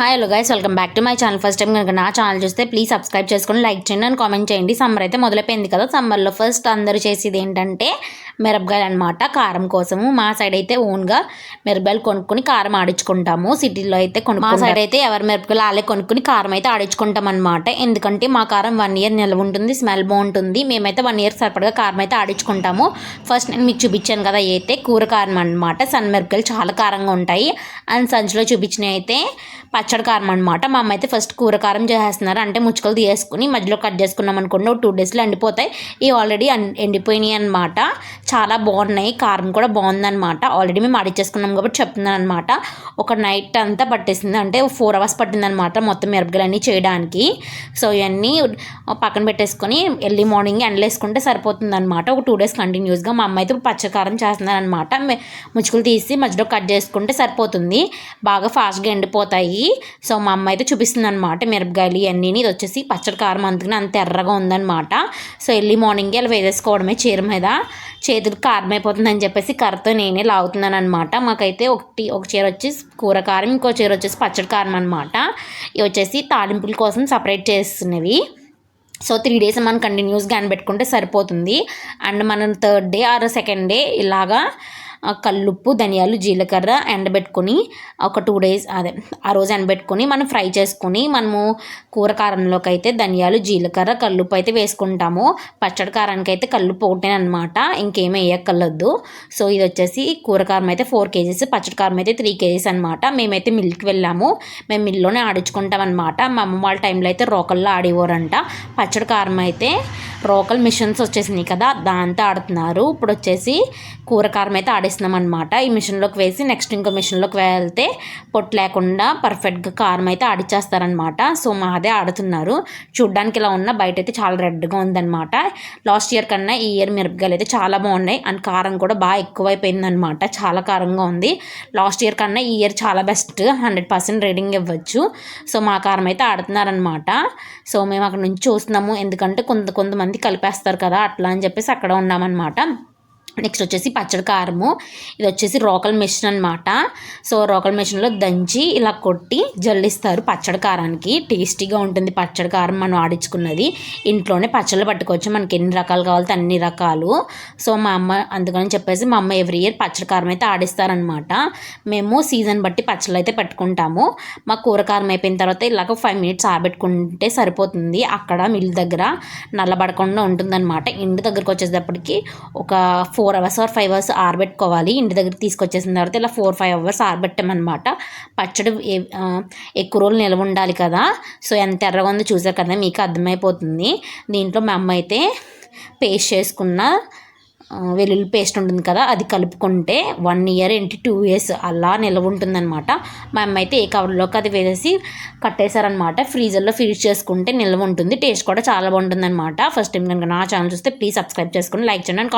Hi hello guys welcome back to my channel first time కనుక నా channel చూస్తే please subscribe చేసుకొని like చేయండి. అండ్ కామెంట్ చేయండి. సమ్మర్ అయితే మొదలైపోయింది కదా. సమ్మర్లో ఫస్ట్ అందరూ చేసేది ఏంటంటే మిరపకాయలు అనమాట కారం కోసము మా సైడ్ అయితే ఓన్గా మిరపకాయలు కొనుక్కొని కారం ఆడించుకుంటాము. సిటీలో అయితే కొను మా సైడ్ అయితే ఎవరి మిరపకాయలు వాళ్ళే కొనుక్కొని కారం అయితే ఆడించుకుంటాం అనమాట ఎందుకంటే మా కారం వన్ ఇయర్ నిల్వ ఉంటుంది స్మెల్ బాగుంటుంది. మేమైతే వన్ ఇయర్ సరిపడగా కారం అయితే ఆడించుకుంటాము. ఫస్ట్ నేను మీకు చూపించాను కదా అయితే కూర కారం అనమాట సన్ మిరపకాయలు చాలా కారంగా ఉంటాయి. అండ్ సంచిలో చూపించినవి అయితే పచ్చడి కారం అనమాట మా అమ్మ అయితే ఫస్ట్ కూర కారం చేసేస్తున్నారు. అంటే ముచ్చుకలు తీసేసుకుని మధ్యలో కట్ చేసుకున్నాం అనుకోండి ఒక టూ డేస్లో ఎండిపోతాయి. ఇవి ఆల్రెడీ ఎండిపోయినాయి అనమాట చాలా బాగున్నాయి. కారం కూడా బాగుందనమాట ఆల్రెడీ మేము అడిచేసుకున్నాం కాబట్టి చెప్తున్నాను అనమాట ఒక నైట్ అంతా పట్టేసింది. అంటే ఫోర్ అవర్స్ పట్టిందనమాట మొత్తం మిరపకాయలన్నీ చేయడానికి. సో ఇవన్నీ పక్కన పెట్టేసుకొని ఎర్లీ మార్నింగ్ ఎండలేసుకుంటే సరిపోతుంది అనమాట ఒక టూ డేస్ కంటిన్యూస్గా మా అమ్మ అయితే పచ్చకారం చేస్తున్నారనమాట ముచ్చుకులు తీసి మధ్యలో కట్ చేసుకుంటే సరిపోతుంది. బాగా ఫాస్ట్గా ఎండిపోతాయి. సో మా అమ్మ అయితే చూపిస్తుంది అనమాట మిరపకాయలు ఇవన్నీ ఇది వచ్చేసి పచ్చడి కారం అందుకని అంత ఎర్రగా ఉందన్నమాట. సో ఎర్లీ మార్నింగే అలా వేసేసుకోవడమే చీర మీద. చేతులకు కారం అయిపోతుందని చెప్పేసి కర్రతో నేనే లాగుతున్నాను అనమాట మాకైతే ఒకటి ఒక చీర వచ్చేసి కూర కారం ఇంకో చీర వచ్చేసి పచ్చడి కారం అనమాట ఇవి వచ్చేసి తాలింపుల కోసం సపరేట్ చేస్తున్నవి. సో త్రీ డేస్ మనం కంటిన్యూస్గా అనిపెట్టుకుంటే సరిపోతుంది. అండ్ మనం third day or second day ఇలాగా కల్లుప్పు ధనియాలు జీలకర్ర ఎండబెట్టుకొని ఒక టూ డేస్ అదే ఆ రోజు ఎండబెట్టుకొని మనం ఫ్రై చేసుకొని మనము కూర కారంలోకి అయితే ధనియాలు జీలకర్ర కల్లుప్పు అయితే వేసుకుంటాము. పచ్చడి కారానికి అయితే కల్లుప్పు ఒకటే అనమాట ఇంకేమీ వేయక్కర్లొద్దు సో ఇది వచ్చేసి కూర కారం అయితే ఫోర్ కేజీస్ పచ్చడి కారం అయితే త్రీ కేజీస్ అనమాట మేమైతే మిల్క్ వెళ్ళాము. మేము మిల్లోనే ఆడించుకుంటాం అనమాట మా అమ్మ వాళ్ళ టైంలో అయితే రోకల్లో ఆడేవారంట. పచ్చడి కారం అయితే రోకల్ మిషన్స్ వచ్చేసినాయి కదా దాంతో ఆడుతున్నారు. ఇప్పుడు వచ్చేసి కూర కారం అయితే ఆడిస్తున్నాం అనమాట ఈ మిషన్లోకి వేసి నెక్స్ట్ ఇంకో మిషన్లోకి వెళ్తే పొట్టు లేకుండా పర్ఫెక్ట్గా కారం అయితే ఆడిచ్చేస్తారనమాట సో మా అదే ఆడుతున్నారు. చూడ్డానికి ఇలా ఉన్న బయట అయితే చాలా రెడ్గా ఉందన్నమాట. లాస్ట్ ఇయర్ కన్నా ఈ ఇయర్ మిరపకాయలు అయితే చాలా బాగున్నాయి. అండ్ కారం కూడా బాగా ఎక్కువైపోయిందనమాట చాలా కారంగా ఉంది. లాస్ట్ ఇయర్ కన్నా ఈ ఇయర్ చాలా బెస్ట్. హండ్రెడ్ పర్సెంట్ రేటింగ్ ఇవ్వచ్చు. సో మా కారం అయితే ఆడుతున్నారనమాట సో మేము అక్కడ నుంచి చూస్తున్నాము. ఎందుకంటే కొంత కొంతమంది కలిపేస్తారు కదా అట్లా అని చెప్పేసి అక్కడ ఉన్నామన్నమాట. నెక్స్ట్ వచ్చేసి పచ్చడి కారము. ఇది వచ్చేసి రోకల్ మిషన్ అనమాట సో రోకల్ మిషన్లో దంచి ఇలా కొట్టి జల్లిస్తారు పచ్చడి కారానికి. టేస్టీగా ఉంటుంది పచ్చడి కారం మనం ఆడించుకున్నది. ఇంట్లోనే పచ్చళ్ళు పట్టుకోవచ్చు. మనకి ఎన్ని రకాలు కావాలితే అన్ని రకాలు. సో మా అమ్మ అందుకని చెప్పేసి మా అమ్మ ఎవ్రీ ఇయర్ పచ్చడి కారం అయితే ఆడిస్తారనమాట మేము సీజన్ బట్టి పచ్చళ్ళు అయితే పెట్టుకుంటాము. మా కూర కారం అయిపోయిన తర్వాత ఇలాగ ఫైవ్ మినిట్స్ ఆబెట్టుకుంటే సరిపోతుంది. అక్కడ మిల్ దగ్గర నల్లబడకుండా ఉంటుందన్నమాట. ఇంటి దగ్గరకు వచ్చేటప్పటికి ఒక four hours or five hours ఆరబెట్టుకోవాలి. ఇంటి దగ్గర తీసుకొచ్చేసిన తర్వాత ఇలా ఫోర్ ఫైవ్ అవర్స్ ఆరబెట్టామన్నమాట. పచ్చడి ఎక్కువ రోజులు నిల్వ ఉండాలి కదా. సో ఎంత ఎర్రగా ఉందో చూసారు కదా మీకు అర్థమైపోతుంది. దీంట్లో మా అమ్మ అయితే పేస్ట్ చేసుకున్న వెల్లుల్లి పేస్ట్ ఉంటుంది కదా అది కలుపుకుంటే వన్ ఇయర్ ఏంటి టూ ఇయర్స్ అలా నిల్వ ఉంటుందన్నమాట. మా అమ్మ అయితే ఏ కవర్లోకి అది వేసేసి కట్టేశారనమాట ఫ్రీజర్లో ఫ్రీజ్ చేసుకుంటే నిల్వ ఉంటుంది. టేస్ట్ కూడా చాలా బాగుంటుందన్నమాట. ఫస్ట్ టైం కనుక నా ఛానల్ చూస్తే ప్లీజ్ సబ్స్క్రైబ్ చేసుకుని లైక్ చేయండి